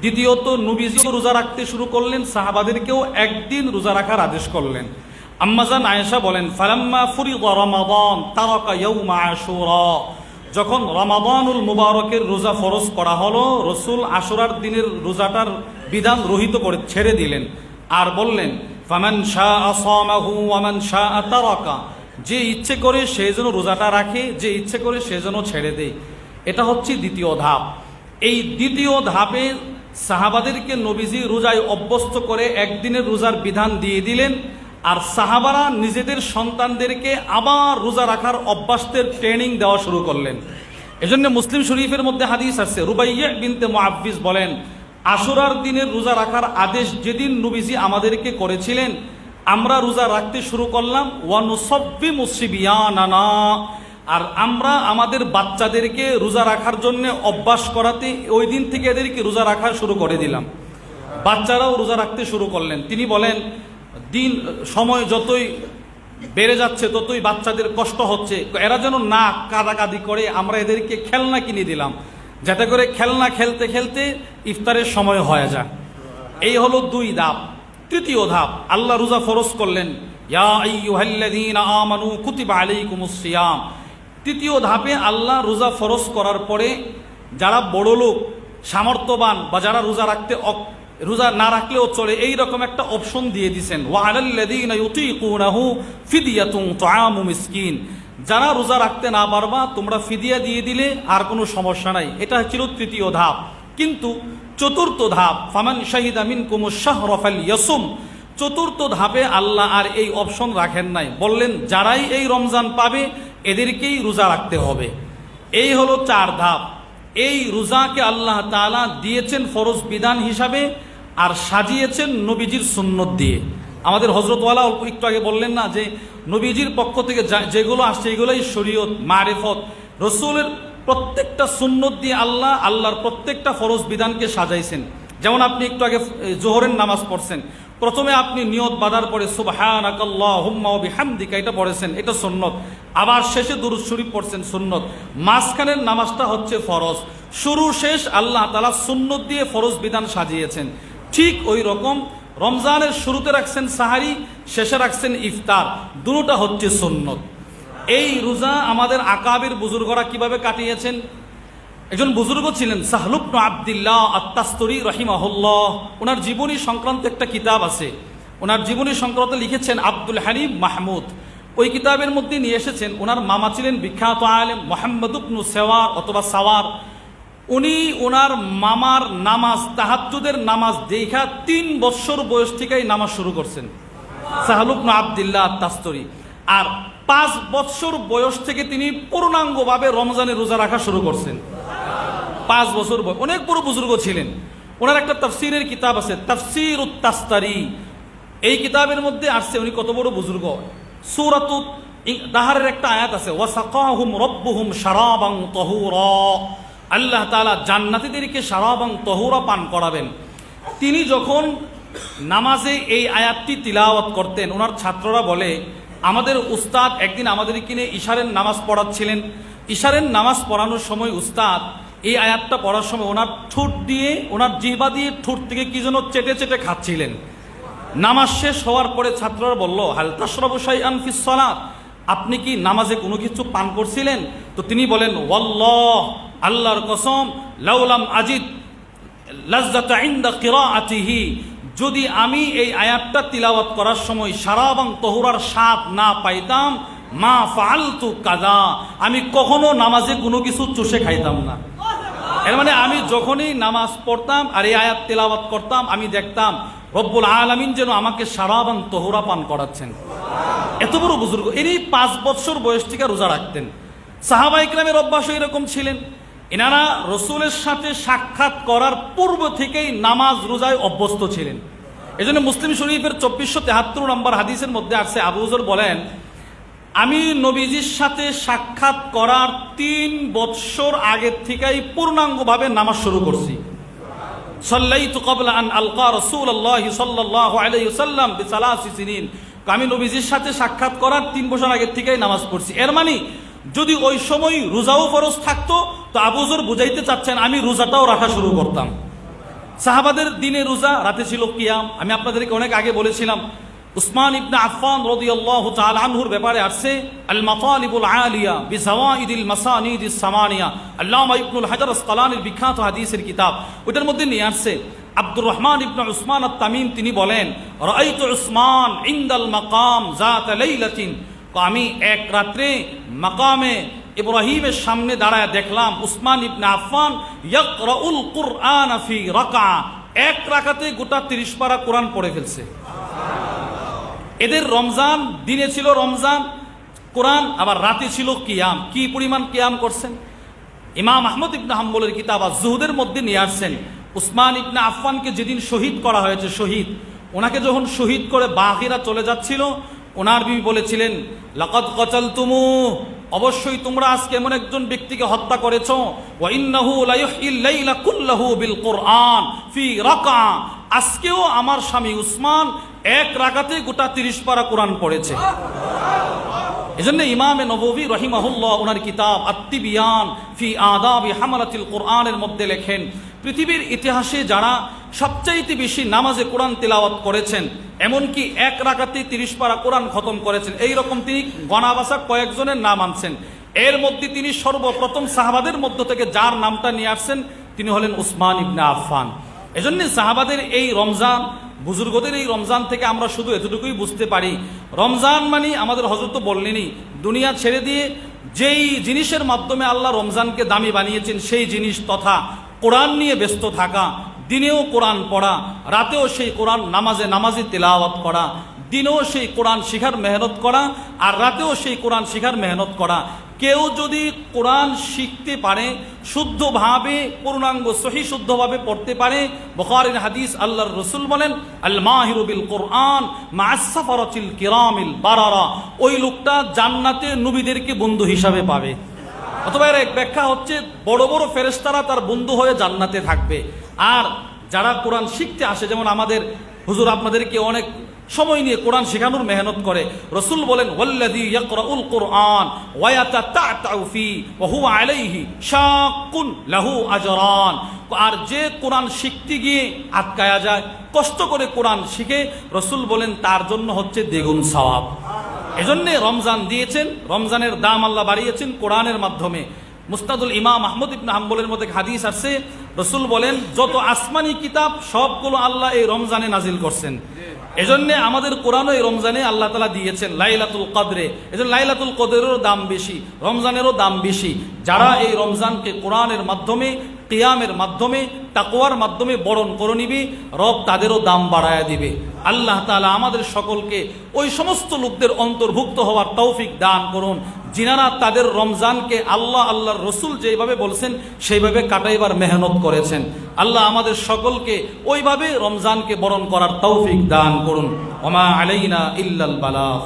দ্বিতীয়ত নবীজিও রোজা রাখতে শুরু করলেন, সাহাবাদেরকেও একদিন রোজা রাখার আদেশ করলেন। আম্মাজান আয়েশা বলেন, ফালাম্মা ফুরিদ রমাদান তারাকা ইয়াউমা আশুরা। যখন রমাদানুল মুবারকের রোজা ফরজ করা হলো, রসুল আশুরার দিনের রোজাটার বিধান রহিত করে ছেড়ে দিলেন আর বললেন, ফামান শাহ আসামাহু ওয়ামান শাহ তারাকা। যে ইচ্ছে করে সে যেন রোজাটা রাখে, যে ইচ্ছে করে সে যেন ছেড়ে দেয়। এটা হচ্ছে দ্বিতীয় ধাপ। এই দ্বিতীয় ধাপে সাহাবাদেরকে নবীজি রোজায় অভ্যস্ত করে একদিনের রোজার বিধান দিয়ে দিলেন, আর সাহাবারা নিজেদের সন্তানদেরকে আবার রোজা রাখার অভ্যাসদের ট্রেনিং দেওয়া শুরু করলেন। এজন্য মুসলিম শরীফের মধ্যে হাদিস আছে, রুবাইয়া বিনতে মুআফিজ বলেন, আশুরার দিনের রোজা রাখার আদেশ যেদিন নবীজি আমাদেরকে করেছিলেন, আমরা রোজা রাখতে শুরু করলাম ওয়ানুসব্বি মুসিবিয়ানানা আর আমরা আমাদের বাচ্চাদেরকে রোজা রাখার জন্য অভ্যাস করাতে ওই দিন থেকে এদেরকে রোজা রাখা শুরু করে দিলাম। বাচ্চারাও রোজা রাখতে শুরু করলেন। তিনি বলেন, দিন, সময় যতই বেড়ে যাচ্ছে, ততই বাচ্চাদের কষ্ট হচ্ছে। এরা যেন না কাদাকাদি করে আমরা এদেরকে খেলনা কিনে দিলাম। যাতে করে খেলনা খেলতে খেলতে ইফতারের সময় হয়ে যায়। এই হলো দুই ধাপ। তৃতীয় ধাপ, আল্লাহ রোজা ফরজ করলেন। ইয়া আমানু কুতিবা আলাইকুমুস সিয়াম। তৃতীয় ধাপে আল্লাহ রোজা ফরজ করার পরে যারা বড় লোক, সামর্থ্যবান বা যারা রোজা রাখতে রোজা না রাখলেও চলে, এই রকম একটা অপশন দিয়ে দিছেন। মিসকিন। যারা রোজা রাখতে না পারবা, তোমরা ফিদিয়া দিয়ে দিলে আর কোনো সমস্যা নাই। এটা ছিল তৃতীয় ধাপ। কিন্তু চতুর্থ ধাপ, ফামান শাহিদা মিনকুম শাহরা ফালইয়াসুম। চতুর্থ ধাপে আল্লাহ আর এই অপশন রাখেন নাই। বললেন, যারাই এই রমজান পাবে এদেরকেই রোজা রাখতে হবে। এই হলো চার ধাপ। এই রোজাকে আল্লাহ তাআলা দিয়েছেন ফরজ বিধান হিসাবে আর সাজিয়েছেন নবীজির সুন্নত দিয়ে। আমাদের হজরতওয়ালা অল্প একটু আগে বললেন না যে, নবীজির পক্ষ থেকে যেগুলো আসছে এগুলোই শরীয়ত, মারেফত। রসুলের প্রত্যেকটা সুন্নত দিয়ে আল্লাহ আল্লাহর প্রত্যেকটা ফরজ বিধানকে সাজাইছেন। যেমন আপনি একটু আগে জোহরের নামাজ পড়ছেন, প্রথমে আপনি নিয়ত বাদার পরে বিহামদিকা এটা পড়েছেন, এটা সুন্নত। আবার শেষে দুরুদ শরীফ পড়ছেন, সুন্নত। মাঝখানের নামাজটা হচ্ছে ফরজ। শুরু শেষ আল্লাহ তালা সুন্নত দিয়ে ফরজ বিধান সাজিয়েছেন। ঠিক ওই রকম রমজানের শুরুতে রাখছেন সাহারি, শেষে রাখছেন ইফতার। দুটোটা হচ্ছে সুন্নত। এই রোজা আমাদের আকাবের বুজুর্গরা কীভাবে কাটিয়েছেন? একজন বুজুর্গ ছিলেন সাহলুবন আবদুল্লাহ আত্মাস্তরি রহিমাহুল্লাহ। ওনার জীবনী সংক্রান্ত একটা কিতাব আছে। ওনার জীবনী সংক্রান্ত লিখেছেন আব্দুল হালিম মাহমুদ। ওই কিতাবের মধ্যে নিয়ে এসেছেন, ওনার মামা ছিলেন বিখ্যাত আলেম মোহাম্মদুবনু সেওয়ার অথবা সাওয়ার। উনি ওনার মামার নামাজ, তাহাজ্জুদের নামাজ দেখা তিন বৎসর বয়স থেকেই নামাজ শুরু করছেন। সাহালুবন আবদুল্লাহ তাস্তরি আর পাঁচ বৎসর বয়স থেকে তিনি পূর্ণাঙ্গভাবে রমজানের রোজা রাখা শুরু করছেন। পাঁচ বছর বয়স। অনেক বড় বুজুর্গ ছিলেন। ওনার একটা তাফসিরের কিতাব আছে তাফসির উত্তাস্তারি এই কিতাবের মধ্যে আসছে উনি কত বড় বুজুর্গ। সুরাতুত দাহারের একটা আয়াত আছে, ওয়াসাকাহুম রব্বুহুম শারাবাং তহুরা। আল্লাহ তাআলা জান্নাতীদেরকে শারাবাং তহুরা পান করাবেন। তিনি যখন নামাজে এই আয়াতটি তিলাওয়াত করতেন, ওনার ছাত্ররা বলে, আমাদের উস্তাদ একদিন আমাদের কিনে ইশারের নামাজ পড়াচ্ছিলেন। ইশারের নামাজ পড়ানোর সময় উস্তাদ এই আয়াতটা পড়ার সময় ওনার ঠোঁট দিয়ে, ওনার জিহ্বা দিয়ে ঠোঁট থেকে কি যেন চেটে চেটে খাচ্ছিলেন। নামাজ শেষ হওয়ার পরে ছাত্ররা বলল হালতাশরাবু শাইআন ফিস সালাত। আপনি কি নামাজে কোনো কিছু পান করছিলেন? তো তিনি বলেন, ওয়াল্লাহ, আল্লাহর কসম লাউলাম আজিদ লাজ্জাতা যদি আমি এই আয়াতটা তিলাওয়াত করার সময় সারাবাং তহুরার স্বাদ না পাইতাম, মা ফালতু কাদা আমি কখনো নামাজে কোনো কিছু চুষে খাইতাম না। এর মানে আমি যখনই নামাজ পড়তাম আর এই আয়াত তেলাওয়াত করতাম, আমি দেখতাম, রব্বুল আলামিন যেন আমাকে সারাবান তহুরা পান করাচ্ছেন। এত বড় বুজুর্গ, ইনি পাঁচ বছর বয়স থেকে রোজা রাখতেন। সাহাবা ইকরামের অভ্যাস এরকম ছিলেন। এনারা রসুলের সাথে সাক্ষাৎ করার পূর্ব থেকেই নামাজ রোজায় অভ্যস্ত ছিলেন। এই জন্য মুসলিম শরীফের চব্বিশশো তেহাত্তর নম্বর হাদিসের মধ্যে আসছে, আবু হুজুর বলেন আমি নবীজির সাথে সাক্ষাৎ করার তিন বৎসর আগের থেকেই পূর্ণাঙ্গভাবে নামাজ শুরু করছি। আমি নবীজির সাথে সাক্ষাৎ করার তিন বছর আগের থেকেই নামাজ পড়ছি। এর মানে যদি ওই সময় রোজাও ফরজ থাকতো, তো আবুজর বুঝাইতে চাচ্ছেন আমি রোজাটাও রাখা শুরু করতাম। সাহাবাদের দিনে রোজা, রাতে ছিল কিয়াম। আমি আপনাদেরকে অনেক আগে বলেছিলাম উসমান ইবনে আফফান রাদিয়াল্লাহু তাআলা আনহুর ব্যাপারে আসছে আল মাতালিবুল আলিয়া বিজাওয়াইদিল মাসানিদিস সামানিয়া। আল্লামা ইবনুল হাজার আসকালানির বিখ্যাত হাদিসের কিতাব। ওটার মধ্যে নিয়ে আসছে, আব্দুর রহমান ইবনে উসমান আত তামিম তিনি বলেন, রাআইতু উসমান ইনদাল মাকাম জাত লাইলাতিন। আমি এক রাত্রে মাকামে ইব্রাহিমের সামনে দাঁড়ায় দেখলাম উসমান ইবনে আফফান ইয়াকরাউল কুরআন ফি রাকা এক রাকাতে গোটা 30 পারা কোরআন পড়ে ফেলছে। এদের রমজান, দিনে ছিল রমজান, কোরআন, আবার রাতে ছিল কিয়াম। কি পরিমাণ কিয়াম করছেন? ইমাম আহমদ ইবনে হাম্বলের কিতাব আর জুহুদের মধ্যে নিয়ে আসছেন। উসমান ইবনে আফফানকে যেদিন শহীদ করা হয়েছে, শহীদ, ওনাকে যখন শহীদ করে বাহিরা চলে যাচ্ছিল, ওনার বিবি বলেছিলেন, লাকাদ কচল তুমু অবশ্যই তোমরা আজকে এমন একজন ব্যক্তিকে হত্যা করেছ, ওয়া ইন্নাহু লা ইউহইল লাইলা কুল্লাহু বিল কুরআন ফি রাকা আজকেও আমার স্বামী উসমান এক রাগাতে গোটা তিরিশ পারা কোরআন পড়েছে। এজন্য ইমামে নববী রহিমাহুল্লাহ ওনার কিতাব আত্মিবিয়ান ফি আদাবি হামালাতিল কোরআনের মধ্যে লেখেন, পৃথিবীর ইতিহাসে যারা সবচাইতে বেশি নামাজে কোরআন তেলাওয়াত করেছেন, এমনকি এক রাকাতে তিরিশ পারা কোরআন খতম করেছেন, এই রকম তিনি গণাবাসা কয়েকজনের নাম আনছেন। এর মধ্যে তিনি সর্বপ্রথম সাহাবাদের মধ্য থেকে যার নামটা নিয়ে আসছেন, তিনি হলেন উসমান ইবনে আফফান। এজন্য সাহাবাদের এই রমজান, বুজুর্গদের এই রমজান থেকে আমরা শুধু এতটুকুই বুঝতে পারি। রমজান মানে আমাদের হজরত বললেনই, দুনিয়া ছেড়ে দিয়ে যেই জিনিসের মাধ্যমে আল্লাহ রমজানকে দামি বানিয়েছেন, সেই জিনিস তথা কোরআন নিয়ে ব্যস্ত থাকা, দিনেও কোরআন পড়া, রাতেও সেই কোরআন নামাজে নামাজে তেলাওয়াত করা, দিনেও সেই কোরআন শিখার মেহনত করা, আর রাতেও সেই কোরআন শিখার মেহনত করা। কেউ যদি কোরআন শিখতে পারে, শুদ্ধভাবে পূর্ণাঙ্গ, সহি শুদ্ধভাবে পড়তে পারে বখারিন হাদিস আল্লাহর রসুল বলেন আল মাহিরুবিল কোরআন মাসাফারচিল কিরামিল বারারা। ওই লোকটা জান্নাতে নবীদেরকে বন্ধু হিসাবে পাবে। অথবা এর এক ব্যাখ্যা হচ্ছে, বড় বড় ফেরেস্তারা তার বন্ধু হয়ে জান্নাতে থাকবে। আর যারা কোরআন শিখতে আসে, যেমন আমাদের হুজুর আপনাদেরকে অনেক সময় নিয়ে কোরআন শেখানোর মেহনত করে। রসুল বলেন, ওয়াল্লাযী ইয়াকরাউল কুরআন ওয়া ইয়াতাতাউ ফি ওয়া হুয়া আলাইহি শাকুন লাহু আজরান। আর যে কোরআন শিখতে গিয়ে আটকায়া যায়, কষ্ট করে কোরআন শিখে, রসুল বলেন, তার জন্য হচ্ছে দ্বিগুণ সওয়াব। এজন্যে রমজান দিয়েছেন, রমজানের দাম আল্লাহ বাড়িয়েছেন কোরআনের মাধ্যমে। মুস্তাদুল ইমাম আহমদ ইবনে হাম্বলের মধ্যে হাদিস আসছে রসুল বলেন, যত আসমানি কিতাব, সবগুলো আল্লাহ এই রমজানে নাজিল করছেন। এজন্য আমাদের কোরআনও এই রমজানে আল্লাহ তালা দিয়েছেন লাইলাতুল কদরে। এজন্য লাইলাতুল কদরেরও দাম বেশি, রমজানেরও দাম বেশি। যারা এই রমজানকে কোরআনের মাধ্যমে, কিয়ামের মাধ্যমে তাকোয়ার মাধ্যমে বরণ করে নিবি, রব তাদেরও দাম বাড়ায় দিবে। আল্লাহ তালা আমাদের সকলকে ওই সমস্ত লোকদের অন্তর্ভুক্ত হওয়ার তৌফিক দান করুন। যিনারা তাদের রমজানকে আল্লাহ, আল্লাহর রসুল যেভাবে বলছেন, সেইভাবে কাটাইবার মেহনত করেছেন। আল্লাহ আমাদের সকলকে ওইভাবে রমজানকে বরণ করার তৌফিক দান করুন। ওমা আলাইনা ইল্লাল বালাফ